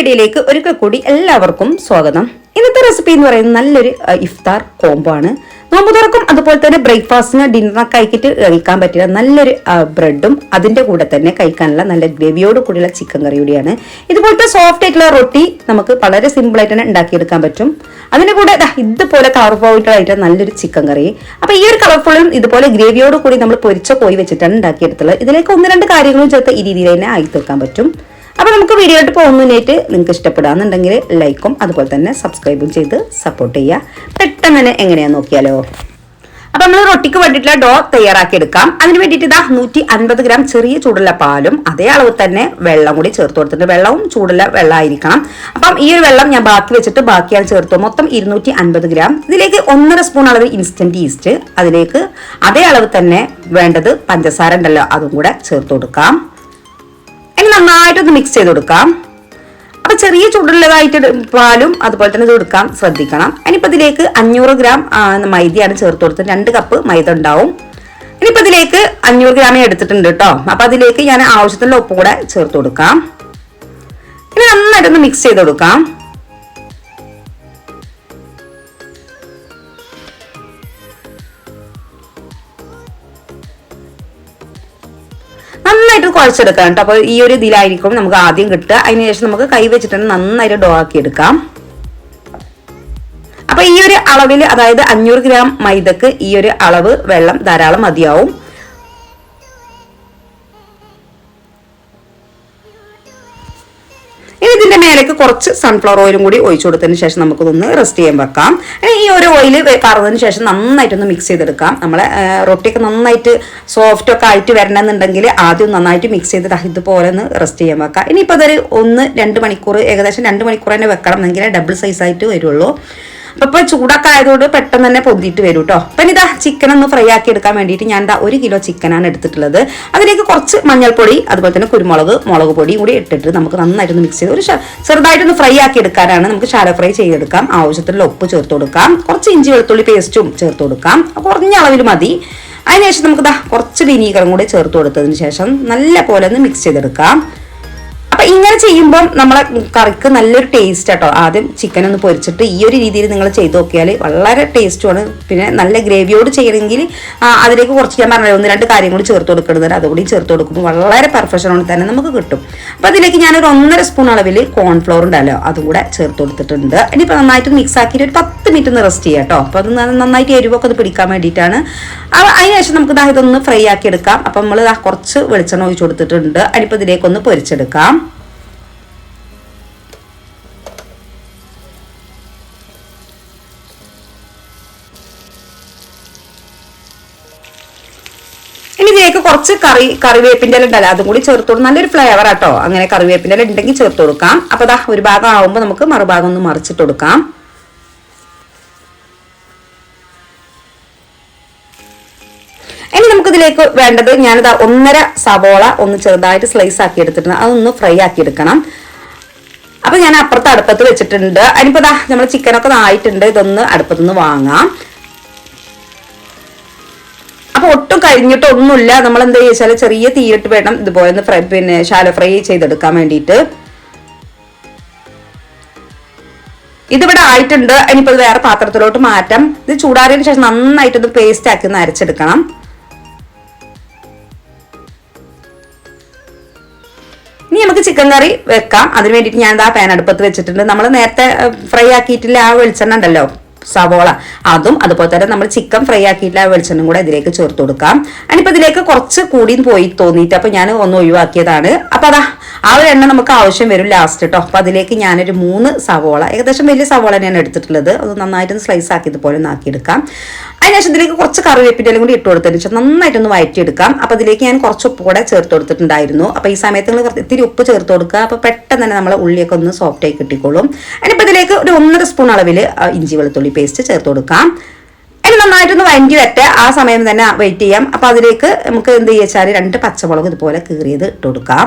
വീഡിയോയിലേക്ക് ഒരിക്കൽ കൂടി എല്ലാവർക്കും സ്വാഗതം. ഇന്നത്തെ റെസിപ്പി എന്ന് പറയുന്നത് നല്ലൊരു ഇഫ്താർ കോംബോ ആണ്. നോമ്പ് തുറക്കും അതുപോലെ തന്നെ ബ്രേക്ക്ഫാസ്റ്റിന് ഡിന്നറൊക്കെ കഴിച്ചിട്ട് കഴിക്കാൻ പറ്റിയ നല്ലൊരു ബ്രെഡും അതിന്റെ കൂടെ തന്നെ കഴിക്കാനുള്ള നല്ല ഗ്രേവിയോട് കൂടിയുള്ള ചിക്കൻ കറി കൂടിയാണ്. ഇതുപോലത്തെ സോഫ്റ്റ് ആയിട്ടുള്ള റൊട്ടി നമുക്ക് വളരെ സിമ്പിൾ ആയിട്ട് തന്നെ ഉണ്ടാക്കിയെടുക്കാൻ പറ്റും. അതിന്റെ കൂടെ ഇതുപോലെ കളർഫുൾ ആയിട്ട് നല്ലൊരു ചിക്കൻ കറി. അപ്പൊ ഈ ഒരു കളർഫുള്ളും ഇതുപോലെ ഗ്രേവിയോട് കൂടി നമ്മൾ പൊരിച്ച കോഴി വെച്ചിട്ടാണ് ഉണ്ടാക്കിയെടുത്തുള്ളത്. ഇതിലേക്ക് ഒന്ന് രണ്ട് കാര്യങ്ങളും ചേർത്ത് ഈ രീതിയിൽ തന്നെ ആയി തീർക്കാൻ പറ്റും. അപ്പൊ നമുക്ക് വീഡിയോയിട്ട് പോകുന്നതിനായിട്ട് നിങ്ങൾക്ക് ഇഷ്ടപ്പെടാന്നുണ്ടെങ്കിൽ ലൈക്കും അതുപോലെ തന്നെ സബ്സ്ക്രൈബും ചെയ്ത് സപ്പോർട്ട് ചെയ്യുക. പെട്ടെന്ന് തന്നെ എങ്ങനെയാണെന്ന് നോക്കിയാലോ? അപ്പൊ നമ്മൾ റൊട്ടിക്ക് വേണ്ടിയിട്ടുള്ള ഡോ തയ്യാറാക്കി എടുക്കാം. അതിന് വേണ്ടിയിട്ട് ഇതാ നൂറ്റി അൻപത് ഗ്രാം ചെറിയ ചൂടുള്ള പാലും അതേ അളവ് തന്നെ വെള്ളം കൂടി ചേർത്ത് കൊടുത്തിട്ടുണ്ട്. വെള്ളവും ചൂടുള്ള വെള്ളമായിരിക്കണം അപ്പം ഈ ഒരു വെള്ളം ഞാൻ ബാക്കി വെച്ചിട്ട് ബാക്കിയാണ് ചേർത്തു മൊത്തം ഇരുന്നൂറ്റി അൻപത് ഗ്രാം. ഇതിലേക്ക് ഒന്നര സ്പൂൺ അളവ് ഇൻസ്റ്റന്റ് ഈസ്റ്റ് അതിലേക്ക് അതേ അളവ് തന്നെ വേണ്ടത് പഞ്ചസാര ഉണ്ടല്ലോ അതും കൂടെ ചേർത്ത് കൊടുക്കാം. നന്നായിട്ടൊന്ന് മിക്സ് ചെയ്ത് കൊടുക്കാം. അപ്പൊ ചെറിയ ചൂടുള്ളതായിട്ട് പാലും അതുപോലെ തന്നെ ഇത് കൊടുക്കാം. ശ്രദ്ധിക്കണം. ഇനിയിപ്പോ ഇതിലേക്ക് അഞ്ഞൂറ് ഗ്രാം മൈദയാണ് ചേർത്ത് കൊടുത്തത്. രണ്ട് കപ്പ് മൈദ ഉണ്ടാവും. ഇനിയിപ്പോ ഇതിലേക്ക് അഞ്ഞൂറ് ഗ്രാമേ എടുത്തിട്ടുണ്ട് കേട്ടോ. അപ്പൊ അതിലേക്ക് ഞാൻ ആവശ്യത്തിനുള്ള ഉപ്പ് കൂടെ ചേർത്ത് കൊടുക്കാം. ഇനി നന്നായിട്ടൊന്ന് മിക്സ് ചെയ്ത് കൊടുക്കാം. കുഴച്ചെടുക്കാം കേട്ടോ അപ്പോൾ ഈ ഒരു ഇതിലായിരിക്കും നമുക്ക് ആദ്യം കിട്ടുക. അതിനുശേഷം നമുക്ക് കൈ വെച്ചിട്ട് തന്നെ നന്നായിട്ട് ഡോ ആക്കി എടുക്കാം. അപ്പൊ ഈ ഒരു അളവിൽ അതായത് അഞ്ഞൂറ് ഗ്രാം മൈദക്ക് ഈ ഒരു അളവ് വെള്ളം ധാരാളം മതിയാവും. ഇനി ഇതിന്റെ മേലേക്ക് കുറച്ച് സൺഫ്ലവർ ഓയിലും കൂടി ഒഴിച്ചു കൊടുത്തതിന് ശേഷം നമുക്കിതൊന്ന് റെസ്റ്റ് ചെയ്യാൻ വെക്കാം. ഈ ഒരു ഓയിൽ പറന്നതിന് ശേഷം നന്നായിട്ടൊന്ന് മിക്സ് ചെയ്തെടുക്കാം. നമ്മളെ റൊട്ടിയൊക്കെ നന്നായിട്ട് സോഫ്റ്റ് ഒക്കെ ആയിട്ട് വരണമെന്നുണ്ടെങ്കിൽ ആദ്യം നന്നായിട്ട് മിക്സ് ചെയ്ത് ദാ ഇതുപോലെ ഒന്ന് റെസ്റ്റ് ചെയ്യാൻ വെക്കാം. ഇനിയിപ്പോൾ അതൊരു ഒന്ന് രണ്ട് മണിക്കൂർ ഏകദേശം രണ്ട് മണിക്കൂർ തന്നെ വെക്കണം എന്നെങ്കിലേ ഡബിൾ സൈസായിട്ട് വരുള്ളൂ. അപ്പൊ ഇപ്പൊ ചൂടൊക്കെ ആയതുകൊണ്ട് പെട്ടെന്ന് തന്നെ പൊന്തിയിട്ട് വരും കേട്ടോ അപ്പൊ ഇതാ ചിക്കൻ ഒന്ന് ഫ്രൈ ആക്കി എടുക്കാൻ വേണ്ടിയിട്ട് ഞാൻ ദാ ഒരു കിലോ ചിക്കനാണ് എടുത്തിട്ടുള്ളത്. അതിലേക്ക് കുറച്ച് മഞ്ഞൾപ്പൊടി അതുപോലെ തന്നെ കുരുമുളക് മുളക് പൊടിയും കൂടി ഇട്ടിട്ട് നമുക്ക് നന്നായിട്ടൊന്ന് മിക്സ് ചെയ്ത് ഒരു ചെറുതായിട്ടൊന്ന് ഫ്രൈ ആക്കി എടുക്കാനാണ് നമുക്ക് ഷാലോ ഫ്രൈ ചെയ്തെടുക്കാം. ആവശ്യത്തിനുള്ള ഉപ്പ് ചേർത്ത് കൊടുക്കാം. കുറച്ച് ഇഞ്ചി വെളുത്തുള്ളി പേസ്റ്റും ചേർത്ത് കൊടുക്കാം. കുറഞ്ഞ അളവിൽ മതി. അതിനുശേഷം നമുക്ക് ദാ കുറച്ച് വിനീഗറും കൂടി ചേർത്ത് കൊടുത്തതിന് ശേഷം നല്ല പോലെ ഒന്ന് മിക്സ് ചെയ്തെടുക്കാം. അപ്പൊ ഇങ്ങനെ ചെയ്യുമ്പോൾ നമ്മളെ കറിക്ക് നല്ലൊരു ടേസ്റ്റ് കേട്ടോ ആദ്യം ചിക്കൻ ഒന്ന് പൊരിച്ചിട്ട് ഈ ഒരു രീതിയിൽ നിങ്ങൾ ചെയ്ത് നോക്കിയാൽ വളരെ ടേസ്റ്റുമാണ് പിന്നെ നല്ല ഗ്രേവിയോട് ചെയ്യണമെങ്കിൽ അതിലേക്ക് കുറച്ച് ഞാൻ പറഞ്ഞത് ഒന്ന് രണ്ട് കാര്യം കൂടി ചേർത്ത് കൊടുക്കുന്നത് അതുകൂടി ചേർത്ത് കൊടുക്കുമ്പോൾ വളരെ പെർഫെക്ഷനോട് തന്നെ നമുക്ക് കിട്ടും. അപ്പൊ അതിലേക്ക് ഞാനൊരു ഒന്നര സ്പൂൺ അളവിൽ കോൺഫ്ലോർ ഉണ്ടല്ലോ അതും കൂടെ ചേർത്ത് കൊടുത്തിട്ടുണ്ട്. ഇനിയിപ്പോൾ നന്നായിട്ട് മിക്സ് ആക്കിയിട്ട് ഒരു പത്ത് മിനിറ്റ് ഒന്ന് റെസ്റ്റ് ചെയ്യാം കേട്ടോ അപ്പോൾ അത് നന്നായിട്ട് എരിവൊക്കെ അത് പിടിക്കാൻ വേണ്ടിയിട്ടാണ്. അതിനുശേഷം നമുക്ക് ഇതൊന്ന് ഫ്രൈ ആക്കി എടുക്കാം. അപ്പം നമ്മൾ കുറച്ച് വെളിച്ചെണ്ണ ഒഴിച്ച് കൊടുത്തിട്ടുണ്ട്. അതിനിപ്പോൾ ഇതിലേക്കൊന്ന് പൊരിച്ചെടുക്കാം. കുറച്ച് കറി കറിവേപ്പിന്റെ ഇല ഉണ്ടല്ലോ അതും കൂടി ചേർത്ത് നല്ലൊരു ഫ്ലേവർ ആട്ടോ. അങ്ങനെ കറിവേപ്പിന്റെ ഇല ഉണ്ടെങ്കിൽ ചേർത്ത് കൊടുക്കാം. അപ്പൊ ദാ ഒരു ഭാഗം ആവുമ്പോൾ നമുക്ക് മറുഭാഗം ഒന്ന് മറിച്ചിട്ട് കൊടുക്കാം. ഇനി നമുക്ക് ഇതിലേക്ക് വേണ്ടത് ഞാനിതാ ഒന്നര സവോള ഒന്ന് ചെറുതായിട്ട് സ്ലൈസ് ആക്കി എടുത്തിട്ടുണ്ട്. അതൊന്ന് ഫ്രൈ ആക്കി എടുക്കണം. അപ്പൊ ഞാൻ അപ്പുറത്ത് അടുപ്പത്ത് വെച്ചിട്ടുണ്ട്. അതിനിപ്പോ നമ്മൾ ചിക്കനൊക്കെ ആയിട്ടുണ്ട് ഇതൊന്ന് അടുപ്പത്തുനിന്ന് വാങ്ങാം. അപ്പൊ ഒട്ടും കഴിഞ്ഞിട്ടൊന്നുമില്ല. നമ്മൾ എന്താ ചോദിച്ചാൽ ചെറിയ തീയിട്ട് വേണം ഇതുപോലെ ഒന്ന് ഫ്രൈ പിന്നെ ശാലോ ഫ്രൈ ചെയ്തെടുക്കാൻ വേണ്ടിയിട്ട് ഇതിവിടെ ആയിട്ടുണ്ട്. ഇനിയിപ്പോൾ ഇത് വേറെ പാത്രത്തിലോട്ട് മാറ്റാം. ഇത് ചൂടാറിയതിനു ശേഷം നന്നായിട്ട് ഒന്ന് പേസ്റ്റ് ആക്കി ഒന്ന് അരച്ചെടുക്കണം. ഇനി നമുക്ക് ചിക്കൻ കറി വെക്കാം. അതിന് വേണ്ടിയിട്ട് ഞാൻ ആ പാൻ അടുപ്പത്ത് വെച്ചിട്ടുണ്ട്. നമ്മൾ നേരത്തെ ഫ്രൈ ആക്കിയിട്ടില്ല ആ വെളിച്ചെണ്ണ ഉണ്ടല്ലോ. സവോള. അതും അതുപോലെ തന്നെ നമ്മൾ ചിക്കൻ ഫ്രൈ ആക്കിയിട്ടുള്ള ആ വെളിച്ചെണ്ണ കൂടെ ഇതിലേക്ക് ചേർത്ത് കൊടുക്കാം. അതിനിപ്പോൾ ഇതിലേക്ക് കുറച്ച് കൂടിയും പോയി തോന്നിയിട്ട് അപ്പോൾ ഞാൻ ഒന്ന് ഒഴിവാക്കിയതാണ്. അപ്പോൾ അതാ ആ ഒരു എണ്ണ നമുക്ക് ആവശ്യം വരും ലാസ്റ്റ് കേട്ടോ അപ്പോൾ അതിലേക്ക് ഞാനൊരു മൂന്ന് സവോള ഏകദേശം വലിയ സവോള തന്നെയാണ് എടുത്തിട്ടുള്ളത്. അത് നന്നായിട്ടൊന്ന് സ്ലൈസ് ആക്കി ഇതുപോലെ ഒന്ന് ആക്കിയെടുക്കാം. അതിനുശേഷം ഇതിലേക്ക് കുറച്ച് കറിവേപ്പിന്റെ കൂടി ഇട്ട് കൊടുത്തതിന് ശേഷം നന്നായിട്ടൊന്ന് വഴറ്റിയെടുക്കാം അപ്പോൾ അതിലേക്ക് ഞാൻ കുറച്ച് ഉപ്പ് കൂടെ ചേർത്ത് കൊടുത്തിട്ടുണ്ടായിരുന്നു. അപ്പോൾ ഈ സമയത്ത് നിങ്ങൾ ഇത്തിരി ഉപ്പ് ചേർത്ത് കൊടുക്കുക. അപ്പോൾ പെട്ടെന്ന് തന്നെ നമ്മളെ ഉള്ളിയൊക്കെ ഒന്ന് സോഫ്റ്റ് ആയി കിട്ടിക്കോളും. അതിനിപ്പോൾ ഇതിലേക്ക് ഒരു ഒന്നര സ്പൂൺ അളവിൽ ഇഞ്ചി വെളുത്തുള്ളി പേസ്റ്റ് ചേർത്ത് കൊടുക്കാം. നന്നായിട്ടൊന്ന് വഴറ്റി വരട്ടെ. ആ സമയം തന്നെ വെയിറ്റ് ചെയ്യാം. അപ്പോൾ അതിലേക്ക് നമുക്ക് എന്ത് ചെയ്യാച്ചാൽ രണ്ട് പച്ചമുളക് ഇതുപോലെ കീറിയത് ഇട്ട് കൊടുക്കാം.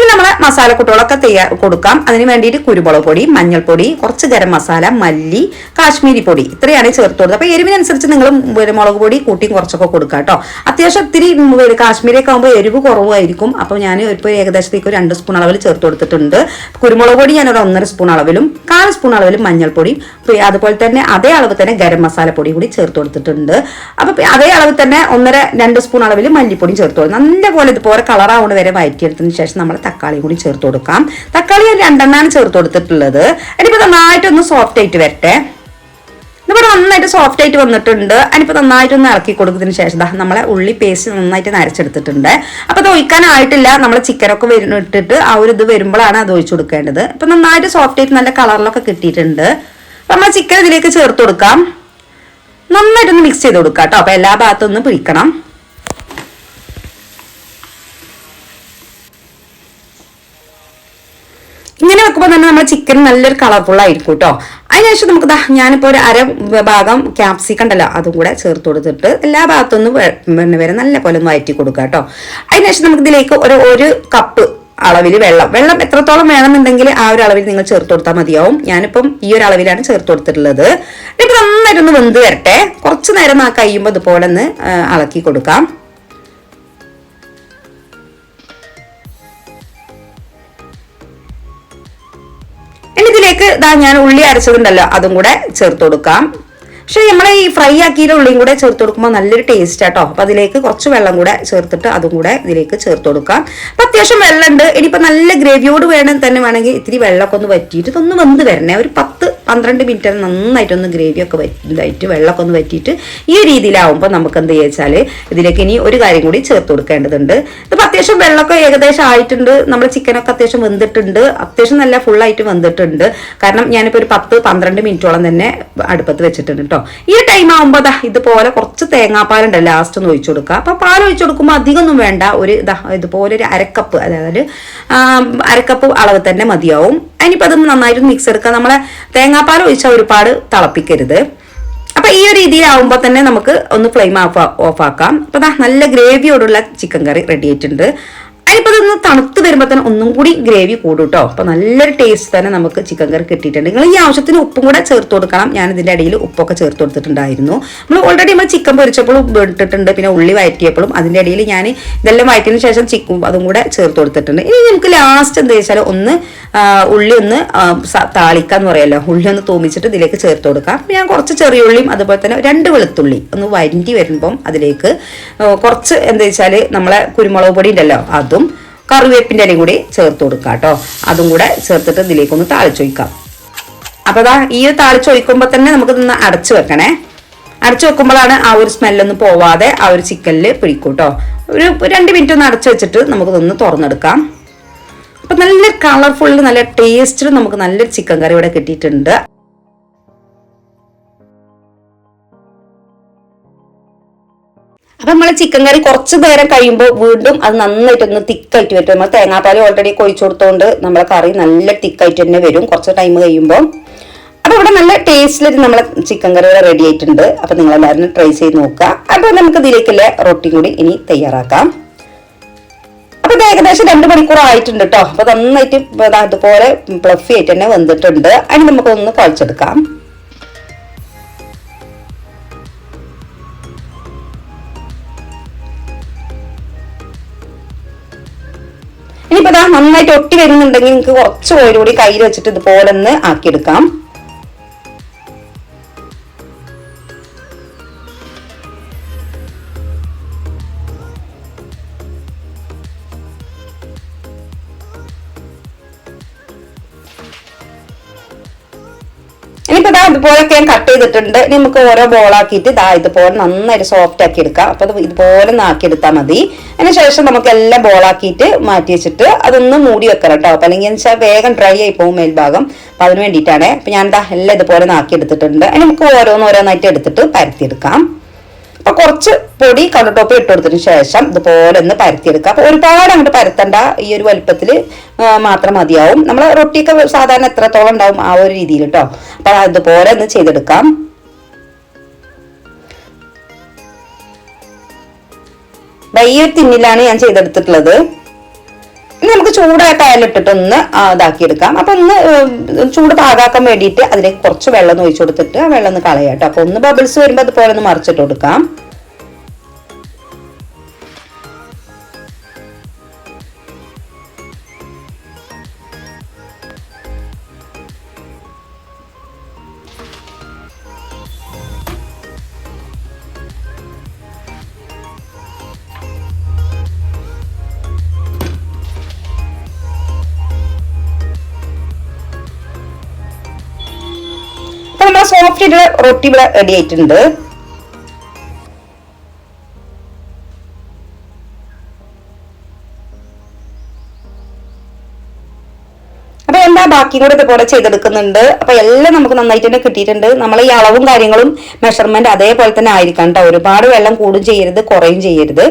നമ്മൾ മസാലക്കൂട്ടുകളൊക്കെ തയ്യാർ കൊടുക്കാം. അതിന് വേണ്ടിയിട്ട് കുരുമുളക് പൊടി മഞ്ഞൾപ്പൊടി കുറച്ച് ഗരം മസാല മല്ലി കാശ്മീരി പൊടി ഇത്രയാണ് ചേർത്ത് കൊടുത്തത്. അപ്പൊ എരിവിനനുസരിച്ച് നിങ്ങൾ മുളക് പൊടി കൂട്ടിയും കുറച്ചൊക്കെ കൊടുക്കുക കേട്ടോ. അത്യാവശ്യം ഒത്തിരി കാശ്മീരിയൊക്കെ ആകുമ്പോൾ എരിവ് കുറവായിരിക്കും. അപ്പോൾ ഞാൻ ഇപ്പോൾ ഏകദേശത്തേക്ക് ഒരു രണ്ട് സ്പൂൺ അളവിൽ ചേർത്ത് കൊടുത്തിട്ടുണ്ട്. കുരുമുളക് പൊടി ഞാൻ ഒരു ഒന്നര സ്പൂൺ അളവിലും കാൽ സ്പൂൺ അളവിലും മഞ്ഞൾപ്പൊടിയും അതുപോലെ തന്നെ അതേ അളവ് തന്നെ ഗരം മസാല പൊടി കൂടി ചേർത്ത് കൊടുത്തിട്ടുണ്ട്. അപ്പൊ അതേ അളവിൽ തന്നെ ഒന്നര രണ്ട് സ്പൂൺ അളവിൽ മല്ലിപ്പൊടിയും ചേർത്ത് കൊടുക്കും നല്ലപോലെ ഇതുപോലെ കളറാവുന്ന വരെ വയറ്റിയെടുത്തതിന് ശേഷം നമ്മൾ തക്കാളി കൂടി ചേർത്ത് കൊടുക്കാം. തക്കാളി ഞാൻ രണ്ടെണ്ണാണ് ചേർത്ത് കൊടുത്തിട്ടുള്ളത്. അതിനിപ്പോ നന്നായിട്ട് ഒന്ന് സോഫ്റ്റ് ആയിട്ട് വരട്ടെ. ഇതിപ്പോൾ നന്നായിട്ട് സോഫ്റ്റ് ആയിട്ട് വന്നിട്ടുണ്ട്. അതിനിപ്പോ നന്നായിട്ട് ഒന്ന് ഇളക്കി കൊടുത്തതിന് ശേഷം നമ്മളെ ഉള്ളി പേസ്റ്റ് നന്നായിട്ട് നരച്ചെടുത്തിട്ടുണ്ട്. അപ്പോൾ അത് ഒഴിക്കാനായിട്ടില്ല നമ്മൾ ചിക്കനൊക്കെ ഇട്ടിട്ട് ആ ഒരു ഇത് വരുമ്പോഴാണ് അത് ഒഴിച്ചു കൊടുക്കേണ്ടത്. ഇപ്പം നന്നായിട്ട് സോഫ്റ്റ് ആയിട്ട് നല്ല കളറിലൊക്കെ കിട്ടിയിട്ടുണ്ട്. അപ്പം നമ്മൾ ചിക്കൻ ഇതിലേക്ക് ചേർത്ത് കൊടുക്കാം. നന്നായിട്ടൊന്ന് മിക്സ് ചെയ്ത് കൊടുക്കാം കേട്ടോ. അപ്പോൾ എല്ലാ ഭാഗത്തും ഒന്ന് പിടിക്കണം. വെക്കുമ്പോൾ തന്നെ നമ്മുടെ ചിക്കൻ നല്ലൊരു കളർഫുൾ ആയിരിക്കും കേട്ടോ അതിനുശേഷം നമുക്ക് ഞാനിപ്പോൾ ഒരു അര ഭാഗം ക്യാപ്സിക്കം ഉണ്ടല്ലോ അതും കൂടെ ചേർത്ത് കൊടുത്തിട്ട് എല്ലാ ഭാഗത്തൊന്നും പിന്നെ വരെ നല്ല പോലെ ഒന്ന് വയറ്റി കൊടുക്കുക കേട്ടോ അതിനുശേഷം നമുക്ക് ഇതിലേക്ക് ഒരു ഒരു കപ്പ് അളവിൽ വെള്ളം. വെള്ളം എത്രത്തോളം വേണമെന്നുണ്ടെങ്കിൽ ആ ഒരു അളവിൽ നിങ്ങൾ ചേർത്ത് കൊടുത്താൽ മതിയാവും. ഞാനിപ്പം ഈ ഒരു അളവിലാണ് ചേർത്ത് കൊടുത്തിട്ടുള്ളത്. ഇപ്പം നന്നായിട്ടൊന്ന് വെന്ത് വരട്ടെ. കുറച്ച് നേരം ആ കഴിയുമ്പോൾ ഇതുപോലെ ഒന്ന് ഇളക്കി കൊടുക്കാം. ഇതിലേക്ക് ഇതാ ഞാൻ ഉള്ളി അരച്ചതുണ്ടല്ലോ അതും കൂടെ ചേർത്ത് കൊടുക്കാം. പക്ഷെ നമ്മൾ ഈ ഫ്രൈ ആക്കിയ ഉള്ളിയും കൂടെ ചേർത്ത് കൊടുക്കുമ്പോൾ നല്ലൊരു ടേസ്റ്റ് ആട്ടോ. അപ്പൊ അതിലേക്ക് കുറച്ച് വെള്ളം കൂടെ ചേർത്തിട്ട് അതും കൂടെ ഇതിലേക്ക് ചേർത്ത് കൊടുക്കാം. അപ്പൊ അത്യാവശ്യം വെള്ളമുണ്ട്. ഇനിയിപ്പോൾ നല്ല ഗ്രേവിയോട് വേണം തന്നെ വേണമെങ്കിൽ ഇത്തിരി വെള്ളമൊക്കെ ഒന്ന് വറ്റിയിട്ട് ഇതൊന്ന് വന്ന് വരണേ. ഒരു പത്ത് പന്ത്രണ്ട് മിനിറ്റ് നന്നായിട്ടൊന്ന് ഗ്രേവിയൊക്കെ വറ്റിയിട്ട് വെള്ളമൊക്കെ ഒന്ന് വറ്റിയിട്ട് ഈ രീതിയിലാവുമ്പോൾ നമുക്ക് എന്ത് ചോദിച്ചാൽ ഇതിലേക്ക് ഇനി ഒരു കാര്യം കൂടി ചേർത്ത് കൊടുക്കേണ്ടതുണ്ട്. ഇതിപ്പോൾ അത്യാവശ്യം വെള്ളമൊക്കെ ഏകദേശം ആയിട്ടുണ്ട്. നമ്മുടെ ചിക്കനൊക്കെ അത്യാവശ്യം വെന്തിട്ടുണ്ട്. അത്യാവശ്യം നല്ല ഫുള്ളായിട്ട് വെന്തിട്ടുണ്ട്. കാരണം ഞാനിപ്പോൾ ഒരു പത്ത് പന്ത്രണ്ട് മിനിറ്റോളം തന്നെ അടുപ്പത്ത് വെച്ചിട്ടുണ്ട് കേട്ടോ ഈ ടൈം ആകുമ്പോൾ ദാ ഇതുപോലെ കുറച്ച് തേങ്ങാപ്പാലുണ്ട് ലാസ്റ്റ് ഒന്ന് ഒഴിച്ചു കൊടുക്കുക. അപ്പോൾ പാൽ ഒഴിച്ചു കൊടുക്കുമ്പോൾ അധികമൊന്നും വേണ്ട. ഒരു ഇതാ ഇതുപോലെ ഒരു അരക്കപ്പ് അതായത് അരക്കപ്പ് അളവ് തന്നെ മതിയാവും. അതിനിപ്പോൾ അത് നന്നായിട്ട് മിക്സ് എടുക്കുക. നമ്മളെ തേങ്ങാപ്പാൽ ഒഴിച്ചാൽ ഒരുപാട് തിളപ്പിക്കരുത്. അപ്പൊ ഈ ഒരു രീതിയിലാവുമ്പോൾ തന്നെ നമുക്ക് ഒന്ന് ഫ്ലെയിം ഓഫ് ഓഫ് ആക്കാം. അപ്പൊ നല്ല ഗ്രേവിയോടുള്ള ചിക്കൻ കറി റെഡി ആയിട്ടുണ്ട്. അതിനിപ്പോൾ ഇതൊന്ന് തണുത്ത് വരുമ്പോൾ തന്നെ ഒന്നും കൂടി ഗ്രേവി കൂടും കേട്ടോ അപ്പോൾ നല്ലൊരു ടേസ്റ്റ് തന്നെ നമുക്ക് ചിക്കൻ കറി കിട്ടിയിട്ടുണ്ട്. നിങ്ങൾ ഈ ആവശ്യത്തിന് ഉപ്പും കൂടെ ചേർത്ത് കൊടുക്കണം. ഞാൻ ഇതിന്റെ ഇടയിൽ ഉപ്പൊക്കെ ചേർത്ത് കൊടുത്തിട്ടുണ്ടായിരുന്നു. നമ്മൾ ഓൾറെഡി നമ്മൾ ചിക്കൻ പൊരിച്ചപ്പോഴും ഇട്ടിട്ടുണ്ട്. പിന്നെ ഉള്ളി വഴറ്റിയപ്പോഴും അതിന്റെ ഇടയിൽ ഞാൻ ഇതെല്ലാം വയറ്റിയതിന് ശേഷം ചിക്കും അതും കൂടെ ചേർത്ത് കൊടുത്തിട്ടുണ്ട്. ഇനി നമുക്ക് ലാസ്റ്റ് എന്താ വെച്ചാൽ ഒന്ന് ഉള്ളി ഒന്ന് താളിക്കാന്ന് പറയല്ലോ. ഉള്ളി ഒന്ന് തോമിച്ചിട്ട് ഇതിലേക്ക് ചേർത്ത് കൊടുക്കാം. ഞാൻ കുറച്ച് ചെറിയ ഉള്ളിയും അതുപോലെ തന്നെ രണ്ട് വെളുത്തുള്ളി ഒന്ന് വരണ്ടി വരുമ്പം അതിലേക്ക് കുറച്ച് എന്താ വെച്ചാൽ നമ്മളെ കുരുമുളക് പൊടി ഉണ്ടല്ലോ അതും കറിവേപ്പിന്റെ ഇലയും കൂടി ചേർത്ത് കൊടുക്കാം കേട്ടോ. അതും കൂടെ ചേർത്തിട്ട് ഇതിലേക്കൊന്ന് താളിച്ചൊഴിക്കാം. അപ്പോൾ അതാ ഈ താളിച്ചൊഴിക്കുമ്പോൾ തന്നെ നമുക്ക് ഇതൊന്ന് അടച്ചു വെക്കണേ. അടച്ചു വെക്കുമ്പോഴാണ് ആ ഒരു സ്മെല്ലൊന്നും പോവാതെ ആ ഒരു ചിക്കനിൽ പിടിക്കും കേട്ടോ. ഒരു രണ്ട് മിനിറ്റ് ഒന്ന് അടച്ചു വെച്ചിട്ട് നമുക്കിതൊന്ന് തുറന്നെടുക്കാം. അപ്പൊ നല്ല കളർഫുള്ള് നല്ല ടേസ്റ്റിൽ നമുക്ക് നല്ലൊരു ചിക്കൻ കറി ഇവിടെ കിട്ടിയിട്ടുണ്ട്. അപ്പൊ നമ്മൾ ചിക്കൻ കറി കുറച്ച് നേരം കഴിയുമ്പോൾ വീണ്ടും അത് നന്നായിട്ട് നന്നായിട്ടൊന്ന് തിക്കായിട്ട് വരും. നമ്മൾ തേങ്ങാപ്പാൽ ഓൾറെഡി കൊഴിച്ചു കൊടുത്തോണ്ട് നമ്മളെ കറി നല്ല തിക്കായിട്ട് തന്നെ വരും കുറച്ച് ടൈം കഴിയുമ്പോൾ അപ്പൊ ഇവിടെ നല്ല ടേസ്റ്റിൽ നമ്മളെ ചിക്കൻ കറി ഇവിടെ റെഡി ആയിട്ടുണ്ട്. അപ്പൊ നിങ്ങൾ എല്ലാവരും ട്രൈ ചെയ്ത് നോക്കുക. അപ്പൊ നമുക്ക് ഇതിലേക്കുള്ള റൊട്ടി കൂടി ഇനി തയ്യാറാക്കാം. അപ്പൊ ഇത് ഏകദേശം രണ്ട് മണിക്കൂർ ആയിട്ടുണ്ട് കേട്ടോ അപ്പൊ നന്നായിട്ട് അതുപോലെ പ്ലഫി ആയിട്ട് തന്നെ വന്നിട്ടുണ്ട്. അതിന് നമുക്കൊന്ന് കുഴച്ചെടുക്കാം. ഇനിയിപ്പോ നന്നായിട്ട് ഒട്ടി വരുന്നുണ്ടെങ്കിൽ നിങ്ങൾക്ക് കുറച്ച് ഓയിൽ കൂടി കയ്യിൽ വെച്ചിട്ട് ഇതുപോലെ ഒന്ന് ആക്കിയെടുക്കാം. ഇനിയിപ്പോ ഇതാ ഇതുപോലൊക്കെ ഞാൻ കട്ട് ചെയ്തിട്ടുണ്ട്. ഇനി നമുക്ക് ഓരോ ബോളാക്കിയിട്ട് ഇതാ ഇതുപോലെ നന്നായിട്ട് സോഫ്റ്റ് ആക്കി എടുക്കാം. അപ്പൊ ഇതുപോലെ ആക്കി എടുത്താൽ മതി. അതിന് ശേഷം നമുക്ക് എല്ലാം ബോളാക്കിയിട്ട് മാറ്റി വെച്ചിട്ട് അതൊന്ന് മൂടി വെക്കണം കേട്ടോ അപ്പൊ അല്ലെങ്കിൽ വെച്ചാൽ വേഗം ഡ്രൈ ആയി പോകും മേൽഭാഗം. അപ്പൊ അതിന് വേണ്ടിയിട്ടാണ്. അപ്പൊ ഞാൻ എന്താ എല്ലാം ഇതുപോലെ ആക്കി എടുത്തിട്ടുണ്ട്. അതിന് നമുക്ക് ഓരോന്ന് ഓരോന്നായിട്ട് എടുത്തിട്ട് പരത്തിയെടുക്കാം അപ്പൊ കുറച്ച് പൊടി കടട്ടോപ്പ് ഇട്ട് കൊടുത്തതിന് ശേഷം ഇതുപോലെ ഒന്ന് പരത്തിയെടുക്കുക. അപ്പൊ ഒരുപാട് അങ്ങോട്ട് പരത്തണ്ട. ഈ ഒരു വലുപ്പത്തിൽ മാത്രം മതിയാവും. നമ്മൾ റൊട്ടിയൊക്കെ സാധാരണ എത്രത്തോളം ഉണ്ടാവും ആ ഒരു രീതിയിൽ കേട്ടോ അപ്പൊ അതുപോലെ ഒന്ന് ചെയ്തെടുക്കാം. ഈ ഒരു തിന്നിലാണ് ഞാൻ ചെയ്തെടുത്തിട്ടുള്ളത്. ഇനി നമുക്ക് ചൂടായ ഇതാക്കി ഇതാക്കിയെടുക്കാം. അപ്പൊ ഒന്ന് ചൂട് പാകാക്കാൻ വേണ്ടിയിട്ട് അതിലേക്ക് കുറച്ച് വെള്ളം ഒഴിച്ചു കൊടുത്തിട്ട് ആ വെള്ളം ഒന്ന് കളയാട്ടോ അപ്പൊ ഒന്ന് ബബിൾസ് വരുമ്പോൾ അതുപോലെ ഒന്ന് മറിച്ചിട്ട് കൊടുക്കാം. സോഫ്റ്റ് ആയിട്ടുള്ള റൊട്ടി ഇവിടെ റെഡി ആയിട്ടുണ്ട്. അപ്പൊ എല്ലാ ബാക്കിയും കൂടെ ഇതുപോലെ ചെയ്തെടുക്കുന്നുണ്ട്. അപ്പൊ എല്ലാം നമുക്ക് നന്നായിട്ട് തന്നെ കിട്ടിയിട്ടുണ്ട്. നമ്മൾ ഈ അളവും കാര്യങ്ങളും മെഷർമെന്റ് അതേപോലെ തന്നെ ആയിരിക്കണം കേട്ടോ. ഒരുപാട് വെള്ളം കൂടും ചെയ്യരുത് കുറയും ചെയ്യരുത്.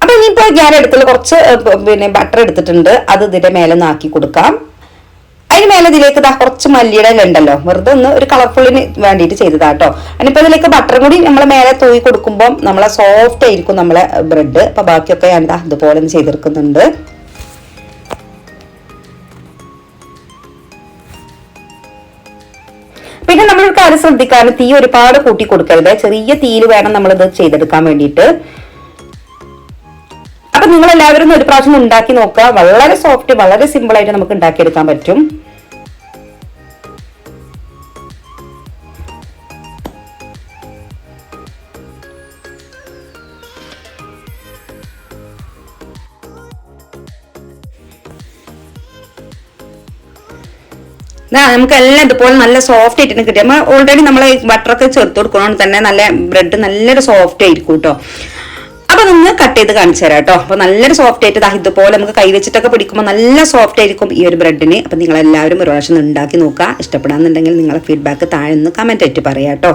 അപ്പൊ ഇനിയിപ്പോ ഞാൻ എടുത്തുള്ള കുറച്ച് പിന്നെ ബട്ടർ എടുത്തിട്ടുണ്ട്. അത് ഇതിന്റെ മേലെ നാക്കി കൊടുക്കാം. അതിന് മേലെ ഇതിലേക്ക് ഇതാ കുറച്ച് മല്ലിയുടെ ഉണ്ടല്ലോ. വെറുതെ ഒന്ന് ഒരു കളർഫുള്ളിന് വേണ്ടിയിട്ട് ചെയ്തതാ കേട്ടോ അതിനിപ്പോ ഇതിലേക്ക് ബട്ടറും കൂടി നമ്മളെ മേലെ തൂയി കൊടുക്കുമ്പോൾ നമ്മളെ സോഫ്റ്റ് ആയിരിക്കും നമ്മളെ ബ്രെഡ് അപ്പൊ ബാക്കിയൊക്കെ ഞാൻ ഇതാ ഇതുപോലെ ഒന്ന് ചെയ്തെടുക്കുന്നുണ്ട്. പിന്നെ നമ്മൾ ഒരു കാര്യം ശ്രദ്ധിക്കാറ് തീ ഒരുപാട് കൂട്ടി കൊടുക്കരുത്. ചെറിയ തീയിൽ വേണം നമ്മൾ ഇത് ചെയ്തെടുക്കാൻ വേണ്ടിയിട്ട്. അപ്പൊ നിങ്ങൾ എല്ലാവരും ഒരു പ്രാവശ്യം ഉണ്ടാക്കി നോക്കുക. വളരെ സോഫ്റ്റ് വളരെ സിമ്പിൾ ആയിട്ട് നമുക്ക് ഉണ്ടാക്കിയെടുക്കാൻ പറ്റും. ദാ നമുക്ക് എല്ലാം ഇതുപോലെ നല്ല സോഫ്റ്റ് ആയിട്ട് കിട്ടി. നമ്മൾ ഓൾറെഡി നമ്മൾ ബട്ടറൊക്കെ ചേർത്ത് കൊടുക്കണോണ്ട് തന്നെ നല്ല ബ്രെഡ് നല്ലൊരു സോഫ്റ്റ് ആയിരിക്കും കേട്ടോ അപ്പൊ നിങ്ങൾ കട്ട് ചെയ്ത് കാണിച്ചു തരാം കേട്ടോ അപ്പൊ നല്ലൊരു സോഫ്റ്റ് ആയിട്ട് ഇതുപോലെ നമുക്ക് കൈ വെച്ചിട്ടൊക്കെ പിടിക്കുമ്പോൾ നല്ല സോഫ്റ്റ് ആയിരിക്കും ഈ ഒരു ബ്രെഡിന് അപ്പൊ നിങ്ങൾ എല്ലാവരും ഒരു പ്രാവശ്യം ഉണ്ടാക്കി നോക്കുക ഇഷ്ടപ്പെടാന്നുണ്ടെങ്കിൽ നിങ്ങളെ ഫീഡ്ബാക്ക് താഴെ നിന്ന് കമന്റ് ആയിട്ട് പറയാം കേട്ടോ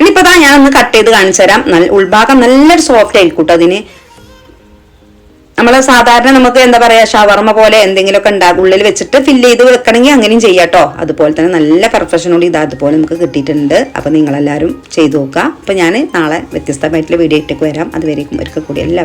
ഇനിയിപ്പോ ഞാൻ ഒന്ന് കട്ട് ചെയ്ത് കാണിച്ചു തരാം. നല്ല ഉൾഭാഗം നല്ലൊരു സോഫ്റ്റ് ആയിരിക്കും കേട്ടോ അതിന്. നമ്മൾ സാധാരണ നമുക്ക് എന്താ പറയാ ഷവർമ പോലെ എന്തെങ്കിലുമൊക്കെ ഉണ്ടാകും ഉള്ളിൽ വെച്ചിട്ട് ഫില്ല് ചെയ്ത് വെക്കണമെങ്കിൽ അങ്ങനെയും ചെയ്യാട്ടോ അതുപോലെ തന്നെ നല്ല പെർഫെക്ഷനോട് ഇത് അതുപോലെ നമുക്ക് കിട്ടിയിട്ടുണ്ട്. അപ്പൊ നിങ്ങളെല്ലാവരും ചെയ്തു നോക്കുക. അപ്പൊ ഞാൻ നാളെ വ്യത്യസ്തമായിട്ടുള്ള വീഡിയോ ഇട്ടേക്ക് വരാം. അതുവരേക്കും ഒരിക്കൽ കൂടി. എല്ലാവരും